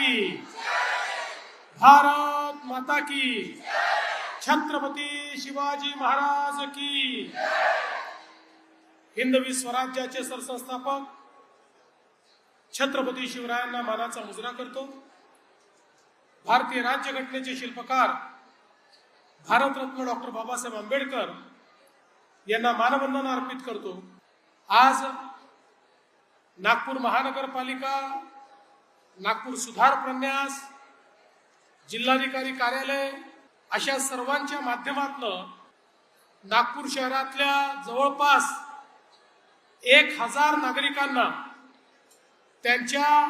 की। भारत माता की। छत्रपती शिवाजी महाराज की। हिंदवी स्वराज्याचे सरसंस्थापक छत्रपती शिवरायांना मानाचा मुजरा करतो. भारतीय राज्यघटनेचे शिल्पकार भारतरत्न डॉक्टर बाबासाहेब आंबेडकर यांना मानवंदना अर्पित करतो. आज नागपूर महानगरपालिका नागपूर सुधार प्रन्यास जिल्हाधिकारी कार्यालय अशा सर्वांच्या माध्यमातनं नागपूर शहरातल्या जवळपास एक हजार नागरिकांना त्यांच्या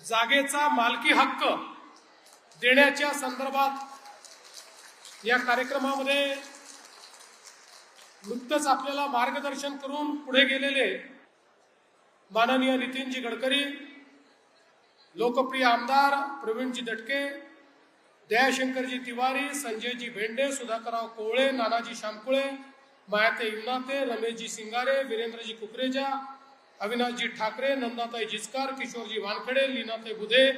जागेचा मालकी हक्क देण्याच्या संदर्भात या कार्यक्रमामध्ये नुकतंच आपल्याला मार्गदर्शन करून पुढे गेलेले माननीय नितीनजी गडकरी लोकप्रिय आमदार प्रवीणजी दटके दयाशंकरजी तिवारी संजयजी भेंडे सुधाकरराव कोवळे नानाजी शामकुळे मायाते इमनाते रमेशजी सिंगारे वीरेंद्रजी कुकरेजा अविनाशजी ठाकरे नंदाताई जिचकार किशोरजी वानखडे लीनाताई बुधे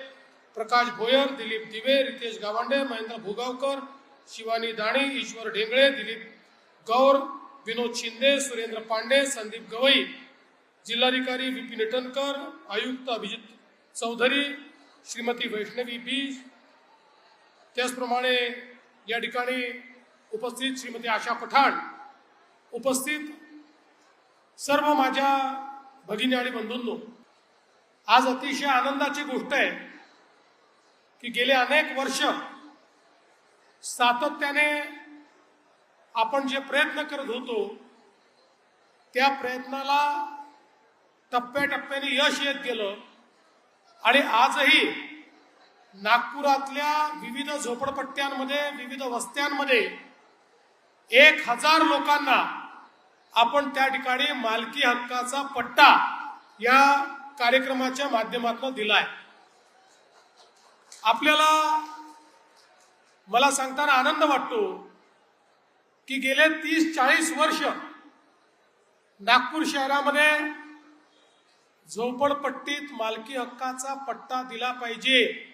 प्रकाश भोयर दिलीप दिवे रितेश गावंडे महेंद्र भुगावकर शिवानी दाणी ईश्वर ढेंगळे दिलीप गौर विनोद शिंदे सुरेंद्र पांडे संदीप गवई जिल्हाधिकारी विपिन इटनकर आयुक्त अभिजित चौधरी श्रीमती वैष्णवी बी. त्याचप्रमाणे या ठिकाणी उपस्थित श्रीमती आशा पठाण उपस्थित सर्व माझ्या भगिनी आणि बंधूंनो आज अतिशय आनंदाची गोष्ट आहे की गेले अनेक वर्ष सातत्याने आपण जे प्रयत्न करत होतो त्या प्रयत्नाला टप्प्याटप्प्याने यश येत गेलं. आणि आजही नागपुरातल्या विविध झोपडपट्ट्यांमध्ये विविध वस्त्यांमध्ये एक हजार लोकांना आपण त्या ठिकाणी मालकी हक्काचा पट्टा या कार्यक्रमाच्या माध्यमातून दिलाय आपल्याला मला सांगताना आनंद वाटतो की गेले तीस चाळीस वर्ष नागपूर शहरामध्ये झोपडपट्टीत मालकी हक्काचा पट्टा दिला पाहिजे.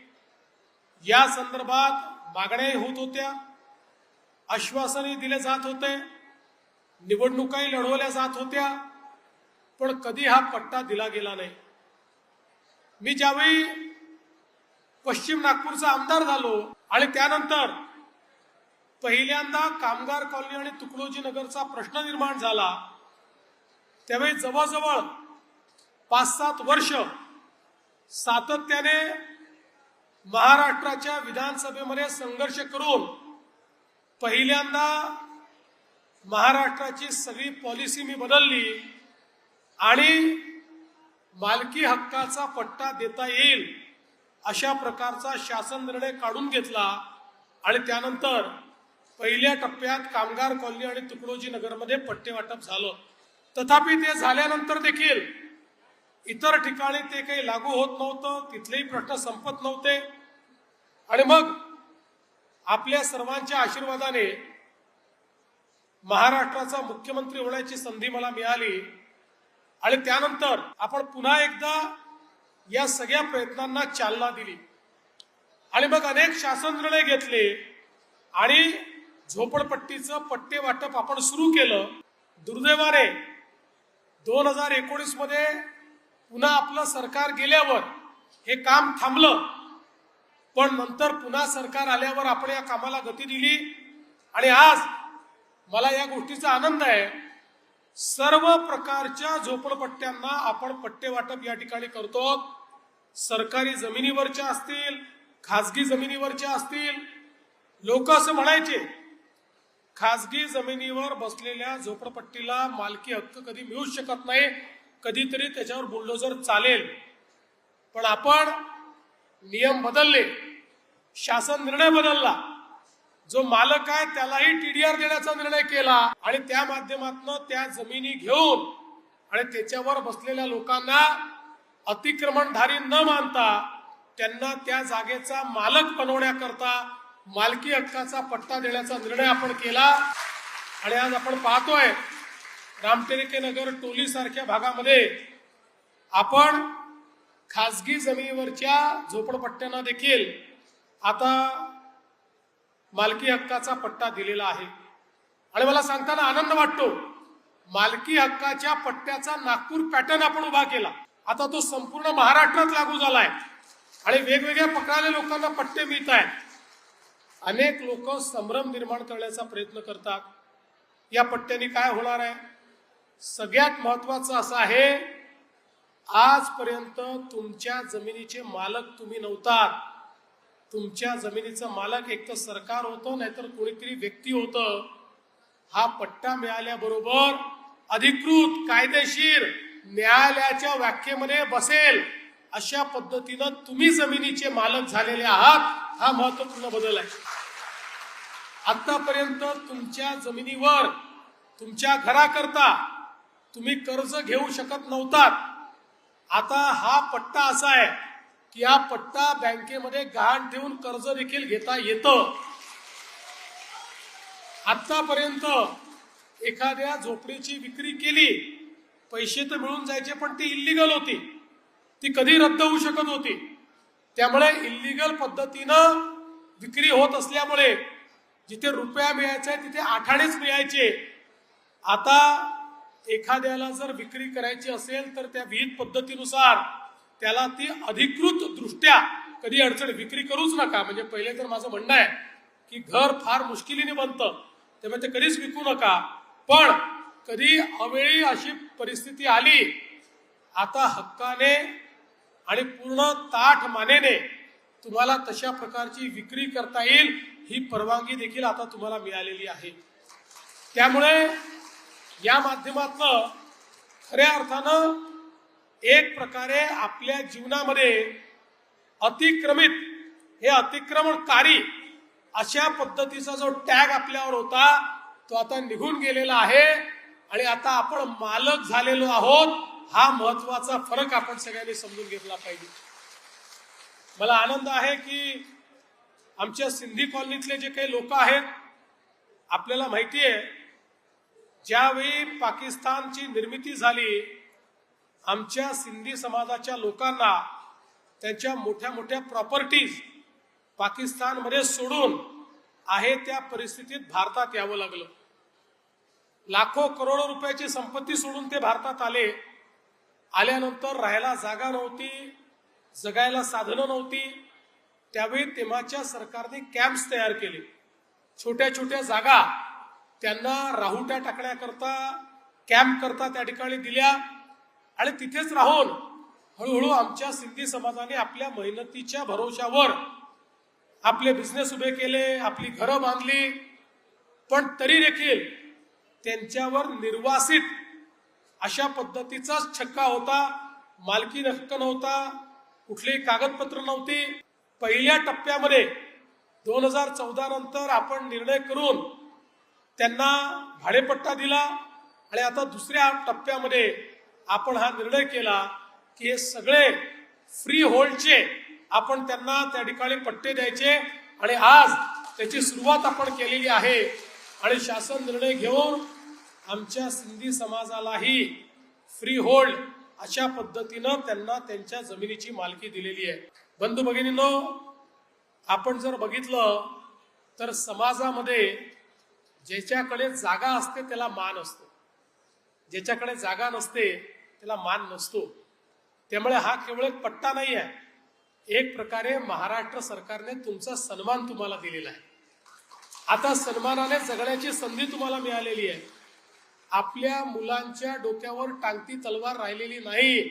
या संदर्भात मागण्याही होत होत्या. आश्वासनही दिले जात होते. निवडणुकाही लढवल्या जात होत्या. पण कधी हा पट्टा दिला गेला नाही. मी ज्यावेळी पश्चिम नागपूरचा आमदार झालो आणि त्यानंतर पहिल्यांदा कामगार कॉलनी आणि तुकडोजी नगरचा प्रश्न निर्माण झाला त्यावेळी जवळजवळ पाच सात वर्ष सातत्याने महाराष्ट्राच्या विधानसभेमध्ये संघर्ष करून पहिल्यांदा महाराष्ट्राची सगळी पॉलिसी मी बदलली आणि मालकी हक्काचा पट्टा देता येईल अशा प्रकारचा शासन निर्णय काढून घेतला आणि त्यानंतर पहिल्या टप्प्यात कामगार कॉलनी आणि तुकडोजी नगरमध्ये पट्टे वाटप झालं. तथापि ते झाल्यानंतर देखील इतर ठिकाणी ते काही लागू होत नव्हतं तिथलेही प्रश्न संपत नव्हते. आणि मग आपल्या सर्वांच्या आशीर्वादाने महाराष्ट्राचा मुख्यमंत्री होण्याची संधी मला मिळाली. आणि त्यानंतर आपण पुन्हा एकदा या सगळ्या प्रयत्नांना चालना दिली. आणि मग अनेक शासन निर्णय घेतले. आणि झोपडपट्टीचं पट्टे वाटप आपण सुरू केलं. दुर्दैवाने दोन हजार एकोणीसमध्ये पुन्हा आपलं सरकार गेल्यावर हे काम थांबलं. पण नंतर पुन्हा सरकार आल्यावर आपण या कामाला गती दिली. आणि आज मला या गोष्टीचा आनंद आहे. सर्व प्रकारच्या झोपडपट्ट्यांना आपण पट्टे वाटप या ठिकाणी करतो. सरकारी जमिनीवरच्या असतील खाजगी जमिनीवरच्या असतील. लोक असं म्हणायचे खाजगी जमिनीवर बसलेल्या झोपडपट्टीला मालकी हक्क कधी मिळूच शकत नाही. कधीतरी त्याच्यावर बुलडोजर चालेल. पण आपण नियम बदलले. शासन निर्णय बदलला. जो मालक आहे त्यालाही टीडीआर देण्याचा निर्णय केला आणि त्या माध्यमातून त्या जमिनी घेऊन आणि त्याच्यावर बसलेल्या लोकांना अतिक्रमणधारी न मानता त्यांना त्या जागेचा मालक बनवण्याकरता मालकी हक्काचा पट्टा देण्याचा निर्णय आपण केला. आणि आज आपण पाहतोय रामटेके टोलीसारख्या भागामध्ये आपण खाजगी जमिनीवरच्या झोपडपट्ट्यांना देखील आता मालकी हक्काचा पट्टा दिलेला आहे. आणि मला सांगताना आनंद वाटतो मालकी हक्काच्या पट्ट्याचा नागपूर पॅटर्न आपण उभा केला. आता तो संपूर्ण महाराष्ट्रात लागू झाला आहे आणि वेगवेगळ्या प्रकारे लोकांना पट्टे मिळत आहेत अनेक लोक संभ्रम निर्माण करण्याचा प्रयत्न करतात. या पट्ट्याने काय होणार आहे? सगळ्यात महत्वाचं असं आहे आजपर्यंत तुमच्या जमिनीचे मालक तुम्ही नव्हतात. तुमच्या जमिनीचं मालक एक तर सरकार होतं नाहीतर कोणीतरी व्यक्ती होतं. हा पट्टा मिळाल्याबरोबर अधिकृत कायदेशीर न्यायालयाच्या व्याख्येमध्ये बसेल. अशा पद्धतीनं तुम्ही जमिनीचे मालक झालेले आहात हा महत्त्वपूर्ण बदल आहे. आतापर्यंत तुमच्या जमिनीवर तुमच्या घराकरता तुम्ही कर्ज घेऊ शकत नव्हतात. आता हा पट्टा असा आहे की हा पट्टा बँकेमध्ये गहाण ठेवून कर्ज देखील घेता येतं. आतापर्यंत एखाद्या झोपडीची विक्री केली पैसे तर मिळून जायचे पण ती इल्लिगल होती. ती कधी रद्द होऊ शकत होती? त्यामुळे इल्लिगल पद्धतीनं विक्री होत असल्यामुळे जिथे रुपया मिळायचा तिथे आठाणेच मिळायचे. आता एखाद्याला जर विक्री करायची असेल तर त्या विहित पद्धतीनुसार त्याला ती अधिकृत दृष्ट्या कधी अडचण विक्री करूच नका. म्हणजे पहिले तर माझं म्हणणं आहे की घर फार मुश्किलीने बनतं त्यामुळे ते कधीच विकू नका. पण कधी अवेळी अशी परिस्थिती आली आता हक्काने आणि पूर्ण ताठ मानेने तुम्हाला तशा प्रकारची विक्री करता येईल ही परवानगी देखील आता तुम्हाला मिळालेली आहे. त्यामुळे या माध्यमातनं खऱ्या अर्थानं एक प्रकारे आपल्या जीवनामध्ये अतिक्रमित हे अतिक्रमणकारी अशा पद्धतीचा जो टॅग आपल्यावर होता तो आता निघून गेलेला आहे. आणि आता आपण मालक झालेलो आहोत हा महत्त्वाचा फरक आपण सगळ्यांनी समजून घेतला पाहिजे. मला आनंद आहे की आमच्या सिंधी कॉलनीतले जे काही लोक आहेत आपल्याला माहिती आहे ज्यावेळी पाकिस्तानची निर्मिती झाली आमच्या सिंधी समाजाच्या लोकांना त्यांच्या मोठ्या मोठ्या प्रॉपर्टीज पाकिस्तानमध्ये सोडून आहे त्या परिस्थितीत भारतात यावं लागलं. लाखो करोडो रुपयाची संपत्ती सोडून ते भारतात आले. आल्यानंतर राहायला जागा नव्हती जगायला साधनं नव्हती. त्यावेळी तेव्हाच्या सरकारने कॅम्प्स तयार केले. छोट्या छोट्या जागा त्यांना राहुट्या टाकण्याकरता कॅम्प करता त्या ठिकाणी दिल्या. आणि तिथेच राहून हळूहळू आमच्या सिंधी समाजाने आपल्या मेहनतीच्या भरोशावर आपले बिझनेस उभे केले आपली घरं बांधली. पण तरी देखील त्यांच्यावर निर्वासित अशा पद्धतीचाच छक्का होता. मालकी हक्क नव्हता कुठलीही कागदपत्र नव्हती. पहिल्या टप्प्यामध्ये दोन हजार चौदा नंतर आपण निर्णय करून त्यांना भाडेपट्टा दिला आणि आता दुसऱ्या टप्प्यामध्ये आपण हा निर्णय केला की हे सगळे फ्री होल्डचे आपण त्यांना त्या ठिकाणी पट्टे द्यायचे आणि आज त्याची सुरुवात आपण केलेली आहे. आणि शासन निर्णय घेऊन आमच्या सिंधी समाजालाही फ्री होल्ड अशा पद्धतीनं त्यांना त्यांच्या जमिनीची मालकी दिलेली आहे. बंधू भगिनीनो आपण जर बघितलं तर समाजामध्ये ज्याच्याकडे जागा असते त्याला मान असतो. ज्याच्याकडे जागा नसते त्याला मान नसतो. त्यामुळे हा केवळ एक पट्टा नाही आहे. एक प्रकारे महाराष्ट्र सरकारने तुमचा सन्मान तुम्हाला दिलेला आहे. आता सन्मानाने जगण्याची संधी तुम्हाला मिळालेली आहे. आपल्या मुलांच्या डोक्यावर टांगती तलवार राहिलेली नाही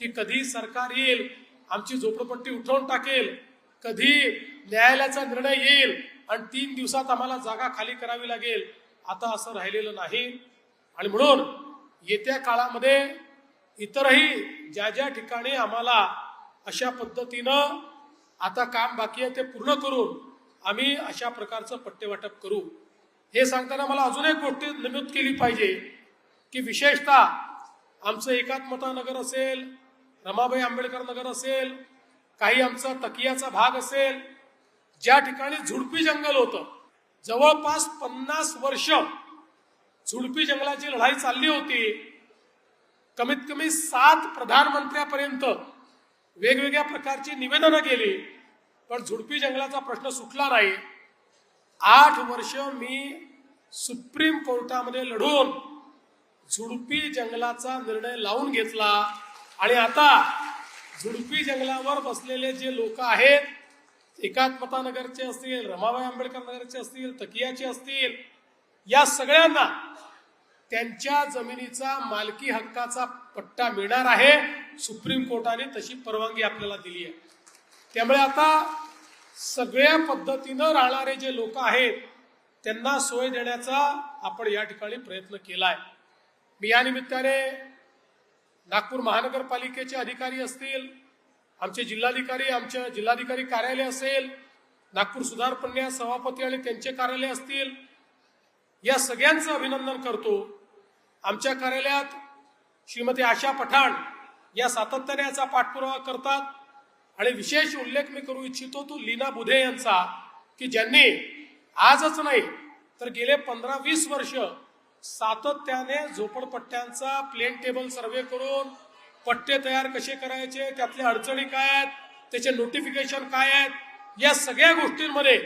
की कधी सरकार येईल आमची झोपडपट्टी उठवून टाकेल कधी न्यायालयाचा निर्णय येईल आणि तीन दिवसात आम्हाला जागा खाली करावी लागेल. आता असं राहिलेलं नाही. आणि म्हणून येत्या काळामध्ये इतरही ज्या ज्या ठिकाणी आम्हाला अशा पद्धतीनं आता काम बाकी आहे ते पूर्ण करून आम्ही अशा प्रकारचं पट्टेवाटप करू. हे सांगताना मला अजून एक गोष्ट नमूद केली पाहिजे की विशेषतः आमचं एकात्मता नगर असेल रमाबाई आंबेडकर नगर असेल काही आमचा तकियाचा भाग असेल ज्या ठिकाणी झुडपी जंगल होतं जवळपास पन्नास वर्ष झुडपी जंगलाची लढाई चालली होती. कमीत कमी सात प्रधानमंत्र्यापर्यंत वेगवेगळ्या प्रकारची निवेदनं केली पण झुडपी जंगलाचा प्रश्न सुटला नाही. आठ वर्ष मी सुप्रीम कोर्टामध्ये लढून झुडपी जंगलाचा निर्णय लावून घेतला. आणि आता झुडपी जंगलावर बसलेले जे लोक आहेत एकात्मता नगरचे असतील रमाबाई आंबेडकर नगरचे असतील तकियाचे असतील या सगळ्यांना त्यांच्या जमिनीचा मालकी हक्काचा पट्टा मिळणार आहे. सुप्रीम कोर्टाने तशी परवानगी आपल्याला दिली आहे. त्यामुळे आता सगळ्या पद्धतीनं राहणारे जे लोक आहेत त्यांना सोय देण्याचा आपण या ठिकाणी प्रयत्न केलाय. मी या निमित्ताने नागपूर महानगरपालिकेचे अधिकारी असतील आमचे जिल्हाधिकारी आमच्या जिल्हाधिकारी कार्यालय असेल नागपूर सुधारपण्या सभापती आणि त्यांचे कार्यालय असतील या सगळ्यांचं अभिनंदन करतो. आमच्या कार्यालयात श्रीमती आशा पठाण या सातत्याने याचा पाठपुरावा करतात आणि विशेष उल्लेख मी करू इच्छितो तो लीना बुधे यांचा की ज्यांनी आजच नाही तर गेले पंधरा वीस वर्ष सातत्याने झोपडपट्ट्यांचा प्लेन टेबल सर्वे करून पट्टे तयार कसे करायचे त्यातल्या अडचणी काय आहेत त्याचे नोटिफिकेशन काय आहेत या सगळ्या गोष्टींमध्ये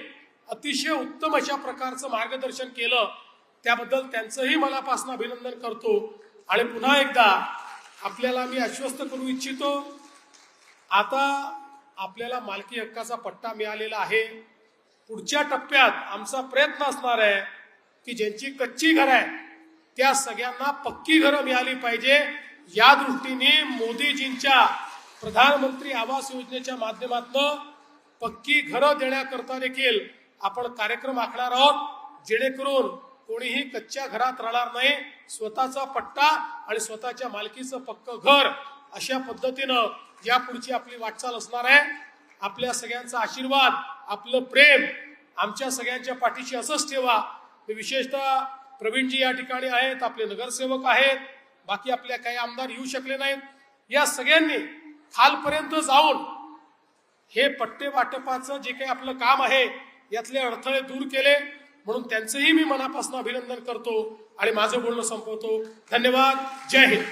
अतिशय उत्तम अशा प्रकारचं मार्गदर्शन केलं त्याबद्दल त्यांचंही मनापासून अभिनंदन करतो. आणि पुन्हा एकदा आपल्याला मी आश्वस्त करू इच्छितो आता आपल्याला मालकी हक्काचा पट्टा मिळालेला आहे. पुढच्या टप्प्यात आमचा प्रयत्न असणार आहे की ज्यांची कच्ची घरं आहे त्या सगळ्यांना पक्की घरं मिळाली पाहिजे. या दृष्टीने मोदीजींच्या प्रधानमंत्री आवास योजनेच्या माध्यमातून पक्की घरं देण्याकरता देखील आपण कार्यक्रम आखणार आहोत. जेणेकरून कोणीही कच्च्या घरात राहणार नाही स्वतःचा पट्टा आणि स्वतःच्या मालकीचं पक्क घर अशा पद्धतीनं यापुढची आपली वाटचाल असणार आहे. आपल्या सगळ्यांचा आशीर्वाद आपलं प्रेम आमच्या सगळ्यांच्या पाठीशी असंच ठेवा. विशेषतः प्रवीणजी या ठिकाणी आहेत आपले नगरसेवक आहेत. बाकी आपल्या काही आमदार येऊ शकले नाहीत. या सगळ्यांनी खालपर्यंत जाऊन हे पट्टे वाटपाचं जे काही आपलं काम आहे यातले अडथळे दूर केले. म्हणून त्यांचंही मी मनापासून अभिनंदन करतो आणि माझं बोलणं संपवतो. धन्यवाद. जय हिंद.